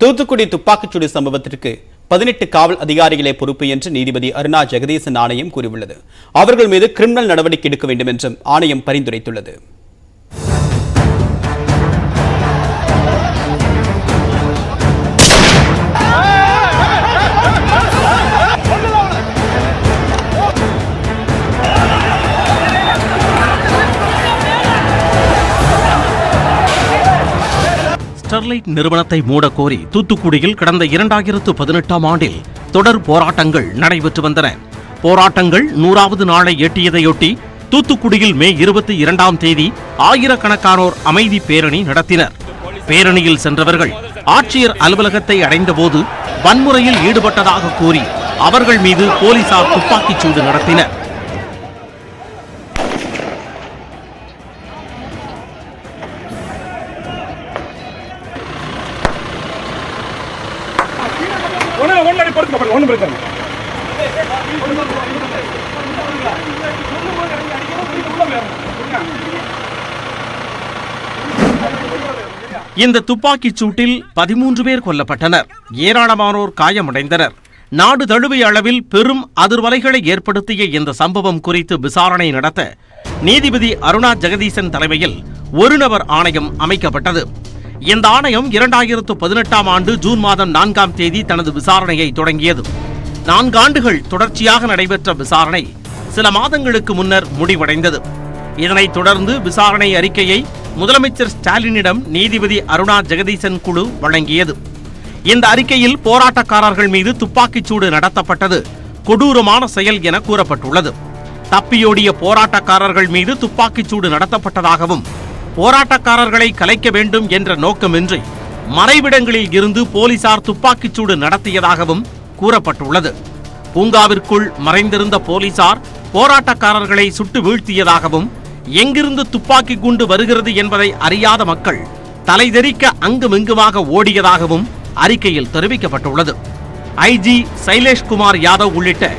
தூத்துக்குடி துப்பாக்கிச்சூடு சம்பவத்திற்கு பதினெட்டு காவல் அதிகாரிகளே பொறுப்பு என்று நீதிபதி அருணா ஜெகதீசன் ஆணையம் கூறியுள்ளது. அவர்கள் மீது கிரிமினல் நடவடிக்கை எடுக்க வேண்டும் என்றும் ஆணையம் பரிந்துரைத்துள்ளது. ஸ்டெர்லைட் நிறுவனத்தை மூட கோரி தூத்துக்குடியில் கடந்த இரண்டாயிரத்து பதினெட்டாம் ஆண்டில் தொடர் போராட்டங்கள் நடைபெற்று வந்தன. போராட்டங்கள் நூறாவது நாளை எட்டியதையொட்டி தூத்துக்குடியில் மே இருபத்தி இரண்டாம் தேதி ஆயிரக்கணக்கானோர் அமைதி பேரணி நடத்தினர். பேரணியில் சென்றவர்கள் ஆட்சியர் அலுவலகத்தை அடைந்தபோது வன்முறையில் ஈடுபட்டதாக கூறி அவர்கள் மீது போலீசார் துப்பாக்கிச் சூடு நடத்தினர். இந்த துப்பாக்கிச் சூட்டில் பதிமூன்று பேர் கொல்லப்பட்டனர். ஏராளமானோர் காயமடைந்தனர். நாடு தழுவிய அளவில் பெரும் அதிர்வலைகளை ஏற்படுத்திய இந்த சம்பவம் குறித்து விசாரணை நடத்த நீதிபதி அருணா ஜெகதீசன் தலைமையில் ஒரு நபர் ஆணையம் அமைக்கப்பட்டது. இந்த ஆணையம் இரண்டாயிரத்து பதினெட்டாம் ஆண்டு ஜூன் மாதம் நான்காம் தேதி தனது விசாரணையை தொடங்கியது. நான்காண்டுகள் தொடர்ச்சியாக நடைபெற்ற விசாரணை சில மாதங்களுக்கு முன்னர் முடிவடைந்தது. இதனைத் தொடர்ந்து விசாரணை அறிக்கையை முதலமைச்சர் ஸ்டாலினிடம் நீதிபதி அருணா ஜெகதீசன் குழு வழங்கியது. இந்த அறிக்கையில் போராட்டக்காரர்கள் மீது துப்பாக்கிச் சூடு நடத்தப்பட்டது. கொடூரமான செயல் என கூறப்பட்டுள்ளது. தப்பியோடிய போராட்டக்காரர்கள் மீது துப்பாக்கிச் சூடு நடத்தப்பட்டதாகவும் போராட்டக்காரர்களை கலைக்க வேண்டும் என்ற நோக்கமின்றி மறைவிடங்களில் இருந்து போலீசார் துப்பாக்கிச்சூடு நடத்தியதாகவும் கூறப்பட்டுள்ளது. பூங்காவிற்குள் மறைந்திருந்த போலீசார் போராட்டக்காரர்களை சுட்டு வீழ்த்தியதாகவும் எங்கிருந்து துப்பாக்கி குண்டு வருகிறது என்பதை அறியாத மக்கள் தலைதெறிக்க அங்குமிங்குமாக ஓடியதாகவும் அறிக்கையில் தெரிவிக்கப்பட்டுள்ளது. ஐஜி சைலேஷ்குமார் யாதவ் உள்ளிட்ட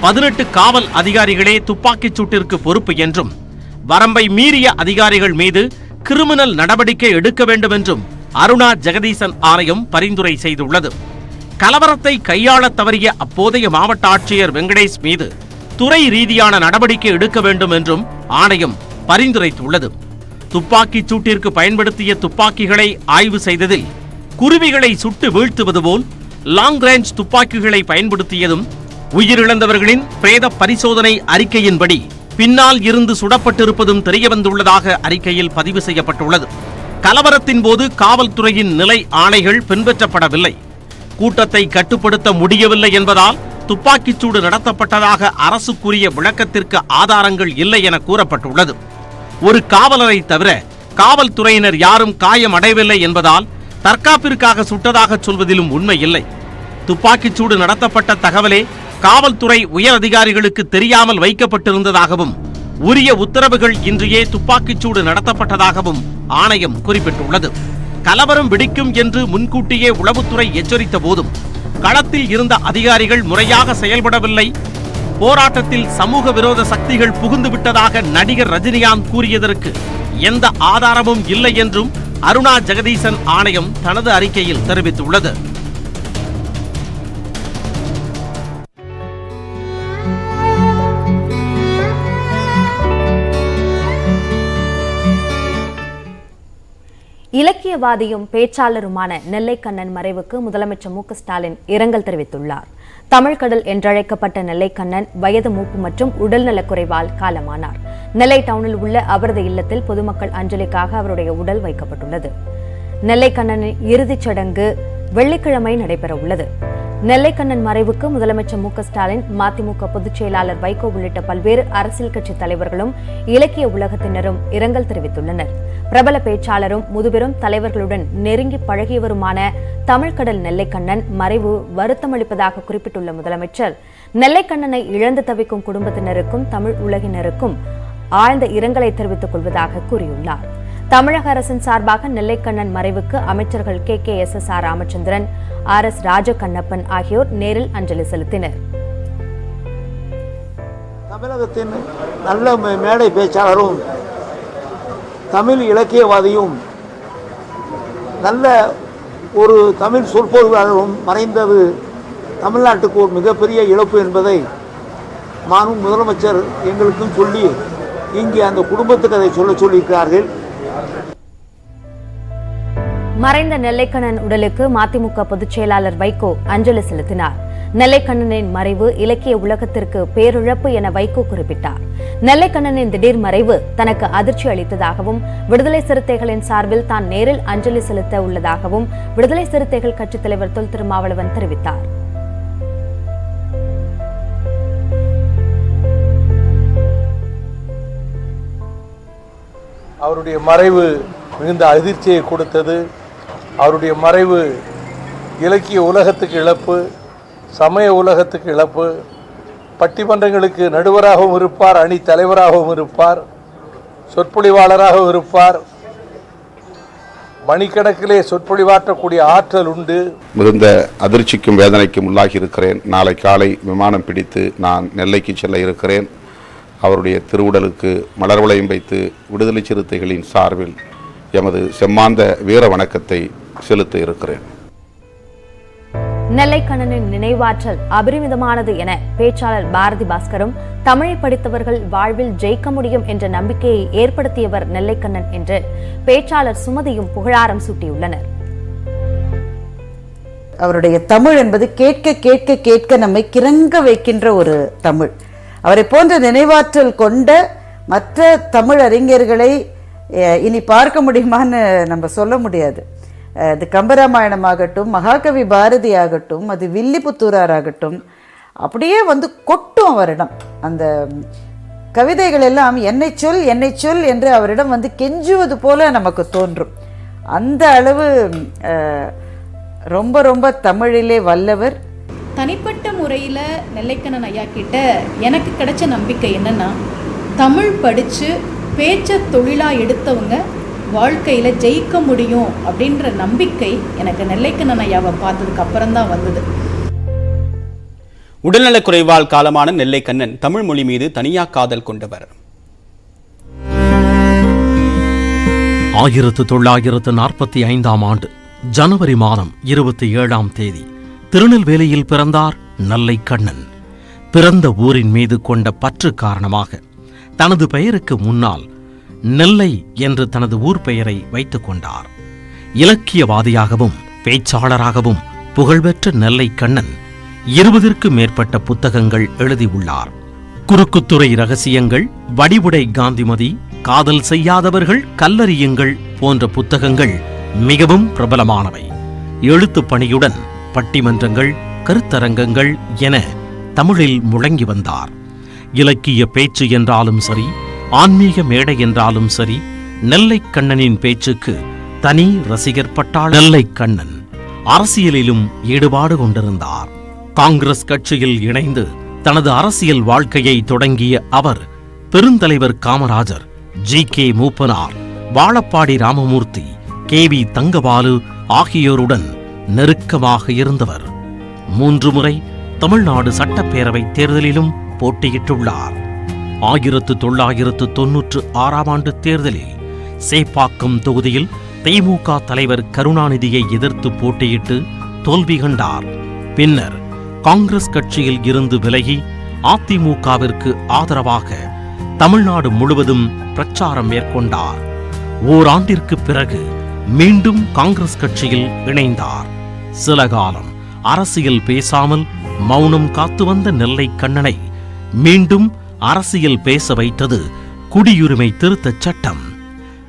பதினெட்டு காவல் அதிகாரிகளே துப்பாக்கிச் சூட்டிற்கு பொறுப்பு என்றும் வரம்பை மீறிய அதிகாரிகள் மீது கிரிமினல் நடவடிக்கை எடுக்க வேண்டும் என்றும் அருணா ஜெகதீசன் ஆணையம் பரிந்துரை செய்துள்ளது. கலவரத்தை கையாளத் தவறிய அப்போதைய மாவட்ட ஆட்சியர் வெங்கடேஷ் மீது துறை ரீதியான நடவடிக்கை எடுக்க வேண்டும் என்றும் ஆணையம் பரிந்துரைத்துள்ளது. துப்பாக்கிச் சூட்டிற்கு பயன்படுத்திய துப்பாக்கிகளை ஆய்வு செய்ததில் குருவிகளை சுட்டு வீழ்த்துவது போல் லாங் ரேஞ்ச் துப்பாக்கிகளை பயன்படுத்தியதும் உயிரிழந்தவர்களின் பிரேத பரிசோதனை அறிக்கையின்படி பின்னால் இருந்து சுடப்பட்டிருப்பதும் தெரியவந்துள்ளதாக அறிக்கையில் பதிவு செய்யப்பட்டுள்ளது. கலவரத்தின் போது காவல்துறையின் நிலை ஆணைகள் பின்பற்றப்படவில்லை. கூட்டத்தை கட்டுப்படுத்த முடியவில்லை என்பதால் துப்பாக்கிச் சூடு நடத்தப்பட்டதாக அரசு கூறிய விளக்கத்திற்கு ஆதாரங்கள் இல்லை என கூறப்பட்டுள்ளது. ஒரு காவலரை தவிர காவல்துறையினர் யாரும் காயம் அடையவில்லை என்பதால் தற்காப்பிற்காக சுட்டதாக சொல்வதிலும் உண்மை இல்லை. துப்பாக்கிச் சூடு நடத்தப்பட்ட தகவலே காவல்துறை உயர் அதிகாரிகளுக்கு தெரியாமல் வைக்கப்பட்டிருந்ததாகவும் உரிய உத்தரவுகள் இன்றியே துப்பாக்கிச் சூடு நடத்தப்பட்டதாகவும் ஆணையம் குறிப்பிட்டுள்ளது. கலவரம் வெடிக்கும் என்று முன்கூட்டியே உளவுத்துறை எச்சரித்த போதும் களத்தில் இருந்த அதிகாரிகள் முறையாக செயல்படவில்லை போராட்டத்தில் சமூக விரோத சக்திகள் புகுந்து விட்டதாக நடிகர் ரஜினிகாந்த் கூறியதற்கு எந்த ஆதாரமும் இல்லை என்றும் அருணா ஜெகதீசன் ஆணையம் தனது அறிக்கையில் தெரிவித்துள்ளது. இலக்கியவாதியும் பேச்சாளருமான நெல்லைக்கண்ணன் மறைவுக்கு முதலமைச்சர் மு ஸ்டாலின் இரங்கல் தெரிவித்துள்ளார். தமிழ்கடல் என்றழைக்கப்பட்ட நெல்லைக்கண்ணன் வயது மூப்பு மற்றும் உடல்நலக்குறைவால் காலமானார். நெல்லை டவுனில் உள்ள அவரது இல்லத்தில் பொதுமக்கள் அஞ்சலிக்காக அவருடைய உடல் வைக்கப்பட்டுள்ளது. நெல்லைக்கண்ணனின் இறுதிச் சடங்கு வெள்ளிக்கிழமை நடைபெற உள்ளது நெல்லைக்கண்ணன் மறைவுக்கு முதலமைச்சர் மு ஸ்டாலின் மதிமுக பொதுச் செயலாளர் வைகோ உள்ளிட்ட பல்வேறு அரசியல் கட்சி தலைவர்களும் இலக்கிய உலகத்தினரும் இரங்கல் தெரிவித்துள்ளனர். பிரபல பேச்சாளரும் முதுபெரும் தலைவர்களுடன் நெருங்கி பழகியவருமான தமிழ்கடல் நெல்லைக்கண்ணன் மறைவு வருத்தமளிப்பதாக குறிப்பிட்டுள்ள முதலமைச்சர் நெல்லைக்கண்ணனை இழந்து தவிக்கும் குடும்பத்தினருக்கும் தமிழ் உலகினருக்கும் ஆழ்ந்த இரங்கலை தெரிவித்துக் கொள்வதாக கூறியுள்ளார். தமிழக அரசின் சார்பாக நெல்லைக்கண்ணன் மறைவுக்கு அமைச்சர்கள் K K S S R Ramachandran R S Rajakannappan ஆகியோர் நேரில் அஞ்சலி செலுத்தினர். தமிழகத்தின் நல்ல மே- மேடை பேச்சாளரும் தமிழ் இலக்கியவாதியும் நல்ல ஒரு தமிழ் சொற்பொழிவாளரும் மறைந்தது தமிழ்நாட்டுக்கு ஒரு மிகப்பெரிய இழப்பு என்பதை மானும் முதலமைச்சர் எங்களுக்கும் சொல்லி இங்கே அந்த குடும்பத்துக்கு அதை சொல்ல சொல்லியிருக்கிறார்கள். மறைந்த நெல்லைக்கண்ணன் உடலுக்கு மதிமுக பொதுச் செயலாளர் வைகோ அஞ்சலி செலுத்தினார். நெல்லைக்கண்ணனின் மறைவு இலக்கிய உலகத்திற்கு பேரிழப்பு என வைகோ குறிப்பிட்டார். நெல்லைக்கண்ணனின் திடீர் மறைவு தனக்கு அதிர்ச்சி அளித்ததாகவும் விடுதலை சிறுத்தைகளின் சார்பில் தான் நேரில் அஞ்சலி செலுத்த உள்ளதாகவும் விடுதலை சிறுத்தைகள் கட்சித் தலைவர் தொல் திருமாவளவன் தெரிவித்தார். அவருடைய மறைவு மிகுந்த அதிர்ச்சியை கொடுத்தது. அவருடைய மறைவு இலக்கிய உலகத்துக்கு இழப்பு சமய உலகத்துக்கு இழப்பு பட்டிமன்றங்களுக்கு நடுவராகவும் இருப்பார் அணி தலைவராகவும் இருப்பார் சொற்பொழிவாளராகவும் இருப்பார். மணிக்கணக்கிலே சொற்பொழிவாற்றக்கூடிய ஆற்றல் உண்டு. மிகுந்த அதிர்ச்சிக்கும் வேதனைக்கும் உள்ளாகி இருக்கிறேன். நாளை காலை விமானம் பிடித்து நான் நெல்லைக்கு செல்ல இருக்கிறேன். அவருடைய திருவுடலுக்கு மலர்வளையம் வைத்து விடுதலை சிறுத்தைகளின் சார்பில் எமது செம்மாந்த வீர வணக்கத்தை செலுத்த இருக்கிறேன். நெல்லைக்கண்ணனின் நினைவாற்றல் அபரிமிதமானது என பேச்சாளர் பாரதி பாஸ்கரும் தமிழை படித்தவர்கள் வாழ்வில் ஜெயிக்க முடியும் என்ற நம்பிக்கையை ஏற்படுத்தியவர் நெல்லைக்கண்ணன் என்று பேச்சாளர் சுமதியும் புகழாரம் சூட்டியுள்ளனர். அவருடைய தமிழ் என்பது கேட்க கேட்க கேட்க நம்மை கிறங்க வைக்கின்ற ஒரு தமிழ். அவரை போன்ற நினைவாற்றல் கொண்ட மற்ற தமிழ் அறிஞர்களை இனி பார்க்க முடியுமான்னு நம்ம சொல்ல முடியாது. அது கம்பராமாயணமாகட்டும் மகாகவி பாரதி ஆகட்டும் அது வில்லிபுத்தூரார் ஆகட்டும் அப்படியே வந்து கொட்டும் அவரிடம். அந்த கவிதைகள் எல்லாம் என்னை சொல் என்னை சொல் என்று அவரிடம் வந்து கெஞ்சுவது போல நமக்கு தோன்றும். அந்த அளவு ரொம்ப ரொம்ப தமிழிலே வல்லவர். தனிப்பட்ட முறையில் நெல்லைக்கண்ணன் ஐயா கிட்ட எனக்கு கிடைச்ச நம்பிக்கை என்னன்னா தமிழ் படித்து பேச்சை தொழிலாக எடுத்தவங்க வாழ்க்கையில் ஜெயிக்க முடியும் அப்படின்ற நம்பிக்கை எனக்கு நெல்லைக்கண்ணன் ஐயாவை பார்த்ததுக்கு அப்புறம் தான் வந்தது. உடல்நலக் குறைவால் காலமான நெல்லை கண்ணன் தமிழ் மொழி மீது தனியா காதல் கொண்டவர். ஆயிரத்து தொள்ளாயிரத்து நாற்பத்தி ஐந்தாம் ஆண்டு ஜனவரி மாதம் இருபத்தி ஏழாம் தேதி திருநெல்வேலியில் பிறந்தார் நல்லை கண்ணன் பிறந்த ஊரின் மீது கொண்ட பற்று காரணமாக தனது பெயருக்கு முன்னால் நெல்லை என்று தனது ஊர் பெயரை வைத்துக் கொண்டார். இலக்கியவாதியாகவும் பேச்சாளராகவும் புகழ்பெற்ற நெல்லை கண்ணன் இருபதிற்கும் மேற்பட்ட புத்தகங்கள் எழுதியுள்ளார் குறுக்குத்துறை ரகசியங்கள் வடிவுடை காந்திமதி காதல் செய்யாதவர்கள் கல்லறியுங்கள் போன்ற புத்தகங்கள் மிகவும் பிரபலமானவை. எழுத்துப் பணியுடன் பட்டிமன்றங்கள் கருத்தரங்கங்கள் என தமிழில் முழங்கி வந்தார். இலக்கிய பேச்சு என்றாலும் சரி ஆன்மீக மேடை என்றாலும் சரி நெல்லை கண்ணனின் பேச்சுக்கு தனி ரசிகர் பட்டாள் நெல்லை கண்ணன் அரசியலிலும் ஈடுபாடு கொண்டிருந்தார். காங்கிரஸ் கட்சியில் இணைந்து தனது அரசியல் வாழ்க்கையை தொடங்கிய அவர் பெருந்தலைவர் Kamarajar G. K. Moopanar Vazhappadi Ramamurthy K. V. Thangabalu ஆகியோருடன் நெருக்கமாக இருந்தவர். மூன்று முறை தமிழ்நாடு சட்டப்பேரவை தேர்தலிலும் போட்டியிட்டுள்ளார். ஆயிரத்து தொள்ளாயிரத்து தொன்னூற்று ஆறாம் ஆண்டு தேர்தலில் சேப்பாக்கம் தொகுதியில் திமுக தலைவர் கருணாநிதியை எதிர்த்து போட்டியிட்டு தோல்வி கண்டார். பின்னர் காங்கிரஸ் கட்சியில் இருந்து விலகி அதிமுகவிற்கு ஆதரவாக தமிழ்நாடு முழுவதும் பிரச்சாரம் மேற்கொண்டார். ஓராண்டிற்கு பிறகு மீண்டும் காங்கிரஸ் கட்சியில் இணைந்தார். சில காலம் அரசியல் பேசாமல் மௌனம் காத்து வந்த நெல்லை கண்ணனை மீண்டும் அரசியல் பேச வைத்தது குடியுரிமை திருத்தச் சட்டம்.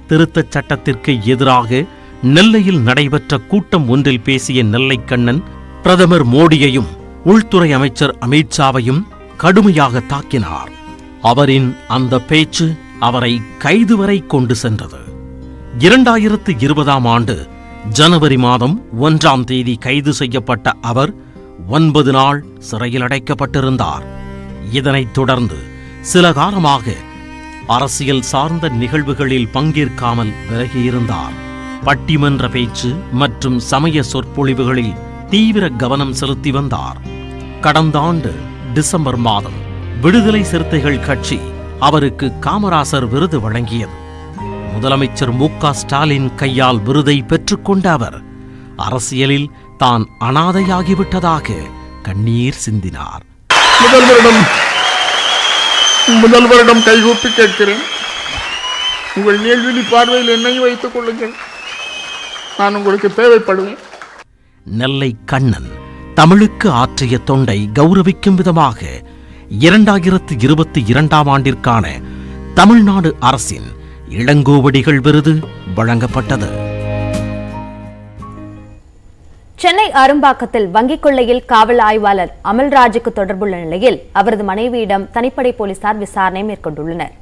திருத்தச் சட்டத்திற்கு எதிராக நெல்லையில் நடைபெற்ற கூட்டம் ஒன்றில் பேசிய நெல்லை கண்ணன் பிரதமர் மோடியையும் உள்துறை அமைச்சர் அமித்ஷாவையும் கடுமையாக தாக்கினார். அவரின் அந்த பேச்சு அவரை கைது வரை கொண்டு சென்றது. இரண்டாயிரத்து இருபதாம் ஆண்டு ஜனவரி மாதம் ஒன்றாம் தேதி கைது செய்யப்பட்ட அவர் ஒன்பது நாள் சிறையில் அடைக்கப்பட்டிருந்தார். இதனைத் தொடர்ந்து சில காலமாக அரசியல் சார்ந்த நிகழ்வுகளில் பங்கேற்காமல் விலகியிருந்தார். பட்டிமன்ற பேச்சு மற்றும் சமய சொற்பொழிவுகளில் தீவிர கவனம் செலுத்தி வந்தார். கடந்த ஆண்டு டிசம்பர் மாதம் விடுதலை சிறுத்தைகள் கட்சி அவருக்கு காமராசர் விருது வழங்கியது. முதலமைச்சர் மு க ஸ்டாலின் கையால் விருதை பெற்றுக்கொண்ட அவர் அரசியலில் தான் அனாதையாகிவிட்டதாக கண்ணீர் சிந்தினார். முதல்வரிடம் கைகூப்பி கேட்கிறேன். உங்கள் நேல்விழி பார்வையில் என்னையும் வைத்துக் கொள்ளுங்கள். நான் உங்களுக்கு தேவைப்படுவேன். நெல்லை கண்ணன் தமிழுக்கு ஆற்றிய தொண்டை கௌரவிக்கும் விதமாக இரண்டாயிரத்து இருபத்தி இரண்டாம் ஆண்டிற்கான தமிழ்நாடு அரசின் இளங்கோவடிகள் விருது வழங்கப்பட்டது. சென்னை அரும்பாக்கத்தில் வங்கிக் கொள்ளையில் காவல் ஆய்வாளர் அமல்ராஜுக்கு தொடர்புள்ள நிலையில் அவரது மனைவியிடம் தனிப்படை போலீசார் விசாரணை மேற்கொண்டுள்ளனர்.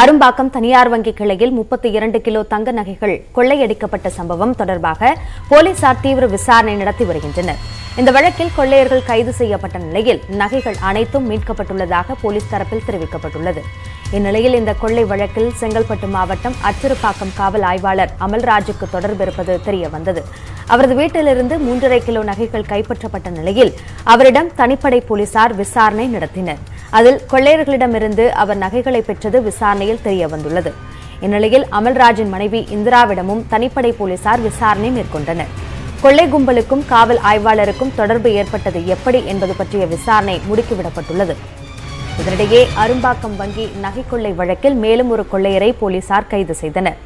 அரும்பாக்கம் தனியார் வங்கி கிளையில் முப்பத்தி இரண்டு கிலோ தங்க நகைகள் கொள்ளையடிக்கப்பட்ட சம்பவம் தொடர்பாக போலீசார் தீவிர விசாரணை நடத்தி வருகின்றனர். இந்த வழக்கில் கொள்ளையர்கள் கைது செய்யப்பட்ட நிலையில் நகைகள் அனைத்தும் மீட்கப்பட்டுள்ளதாக போலீஸ் தரப்பில் தெரிவிக்கப்பட்டுள்ளது. இந்நிலையில் இந்த கொள்ளை வழக்கில் செங்கல்பட்டு மாவட்டம் அச்சிறுப்பாக்கம் காவல் ஆய்வாளர் அமல்ராஜுக்கு தொடர்பு இருப்பது தெரிய வந்தது அவரது வீட்டிலிருந்து மூன்றரை கிலோ நகைகள் கைப்பற்றப்பட்ட நிலையில் அவரிடம் தனிப்படை போலீசார் விசாரணை நடத்தினர். அதில் கொள்ளையர்களிடமிருந்து அவர் நகைகளை பெற்றது விசாரணையில் தெரிய வந்துள்ளது இந்நிலையில் அமல்ராஜின் மனைவி இந்திராவிடமும் தனிப்படை போலீசார் விசாரணை மேற்கொண்டனர். கொள்ளை கும்பலுக்கும் காவல் ஆய்வாளருக்கும் தொடர்பு ஏற்பட்டது எப்படி என்பது பற்றிய விசாரணை முடுக்கிவிடப்பட்டுள்ளது. இதனிடையே அரும்பாக்கம் வங்கி நகை கொள்ளை வழக்கில் மேலும் ஒரு கொள்ளையரை போலீசார் கைது செய்தனர்.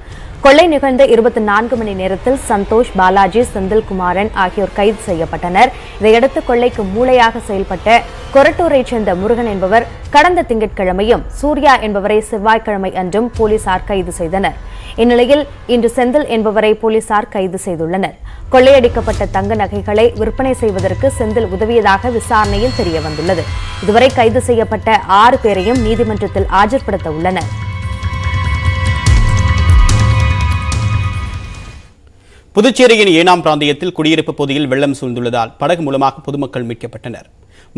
கொள்ளை நிகழ்ந்த இருபத்தி நான்கு மணி நேரத்தில் சந்தோஷ் பாலாஜி செந்தில்குமாரன் ஆகியோர் கைது செய்யப்பட்டனர். இதையடுத்து கொள்ளைக்கு மூளையாக செயல்பட்ட கொரட்டூரைச் சேர்ந்த முருகன் என்பவர் கடந்த திங்கட்கிழமையும் சூர்யா என்பவரை செவ்வாய்க்கிழமை அன்றும் போலீசார் கைது செய்தனர். இந்நிலையில் இன்று செந்தில் என்பவரை போலீசார் கைது செய்துள்ளனர். கொள்ளையடிக்கப்பட்ட தங்க நகைகளை விற்பனை செய்வதற்கு செந்தில் உதவியதாக விசாரணையில் தெரிய வந்துள்ளது இதுவரை கைது செய்யப்பட்ட ஆறு பேரையும் நீதிமன்றத்தில் ஆஜர்படுத்த உள்ளனர். புதுச்சேரியின் ஏனாம் பிராந்தியத்தில் குடியிருப்பு பகுதியில் வெள்ளம் சூழ்ந்துள்ளதால் படகு மூலமாக பொதுமக்கள் மீட்கப்பட்டனர்.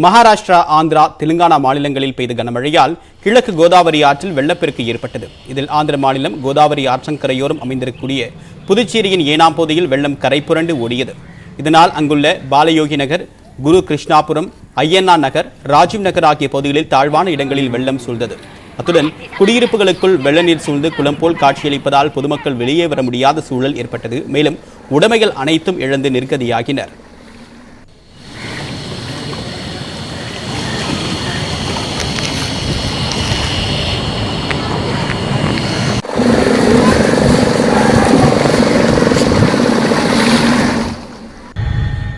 மகாராஷ்டிரா ஆந்திரா தெலுங்கானா மாநிலங்களில் பெய்த கனமழையால் கிழக்கு கோதாவரி ஆற்றில் வெள்ளப்பெருக்கு ஏற்பட்டது. இதில் ஆந்திர மாநிலம் கோதாவரி ஆற்றங்கரையோரம் அமைந்திருக்கக்கூடிய புதுச்சேரியின் ஏனாம் பகுதியில் வெள்ளம் கரை புரண்டு ஓடியது. இதனால் அங்குள்ள பாலயோகி நகர் குரு கிருஷ்ணாபுரம் ஐயன்னா நகர் ராஜீவ் நகர் ஆகிய பகுதிகளில் தாழ்வான இடங்களில் வெள்ளம் சூழ்ந்தது. அத்துடன் குடியிருப்புகளுக்குள் வெள்ள நீர் சூழ்ந்து குளம் போல் காட்சியளிப்பதால் பொதுமக்கள் வெளியே வர முடியாத சூழல் ஏற்பட்டது. மேலும் உடைமைகள் அனைத்தும் இழந்து நிர்கதியாகினர்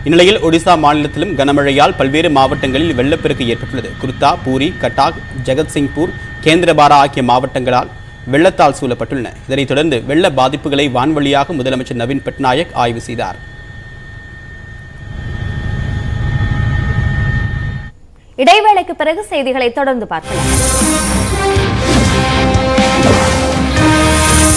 இந்நிலையில் ஒடிசா மாநிலத்திலும் கனமழையால் பல்வேறு மாவட்டங்களில் வெள்ளப்பெருக்கு ஏற்பட்டுள்ளது. குர்தா பூரி கட்டாக் ஜெகத்சிங்பூர் கேந்திரபாரா ஆகிய மாவட்டங்களால் வெள்ளத்தால் சூழப்பட்டுள்ளன. இதனைத் தொடர்ந்து வெள்ள பாதிப்புகளை வான்வழியாக முதலமைச்சர் நவீன் பட்நாயக் ஆய்வு செய்தார். இடைவேளைக்கு பிறகு செய்திகளை தொடர்ந்து பார்க்கலாம்.